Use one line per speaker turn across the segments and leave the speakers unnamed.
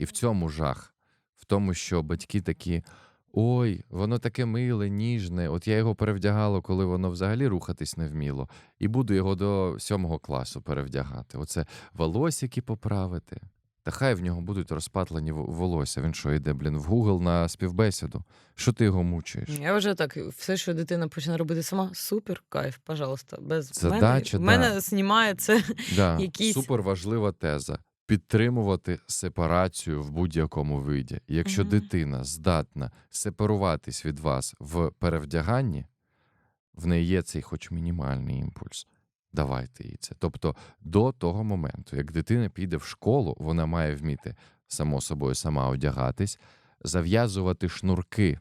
І в цьому жах, в тому, що батьки такі: ой, воно таке миле, ніжне. От я його перевдягала, коли воно взагалі рухатись не вміло, і буду його до сьомого класу перевдягати. Оце волосики поправити. Та хай в нього будуть розпатлені волосся. Він що йде, блін, в Google на співбесіду. Що ти його мучаєш?
Я вже так, все, що дитина почне робити сама, супер, кайф, пожалуйста. Без
Задача,
мене,
да.
мене знімає це.
Да,
якісь-
Супер важлива теза. Підтримувати сепарацію в будь-якому виді. Якщо
Мгм.
дитина здатна сепаруватись від вас в перевдяганні, в неї є цей хоч мінімальний імпульс. Давайте їй це. Тобто, до того моменту, як дитина піде в школу, вона має вміти само собою сама одягатись, зав'язувати шнурки.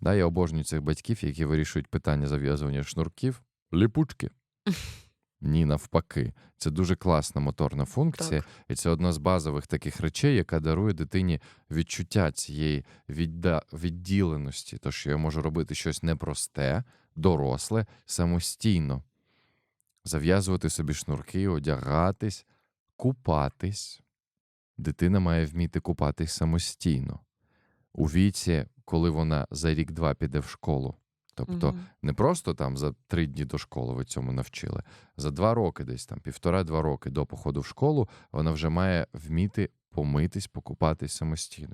Да, я обожнюю цих батьків, які вирішують питання зав'язування шнурків, ліпучки. Ні, навпаки. Це дуже класна моторна функція,
Так.
і це одна з базових таких речей, яка дарує дитині відчуття цієї відда... відділеності, то що я можу робити щось непросте, доросле, самостійно. Зав'язувати собі шнурки, одягатись, купатись. Дитина має вміти купатись самостійно. У віці, коли вона за рік-два піде в школу. Тобто
угу.
не просто там за три дні до школи ви цьому навчили. За два роки, десь там півтора-два роки до походу в школу, вона вже має вміти помитись, покупатись самостійно.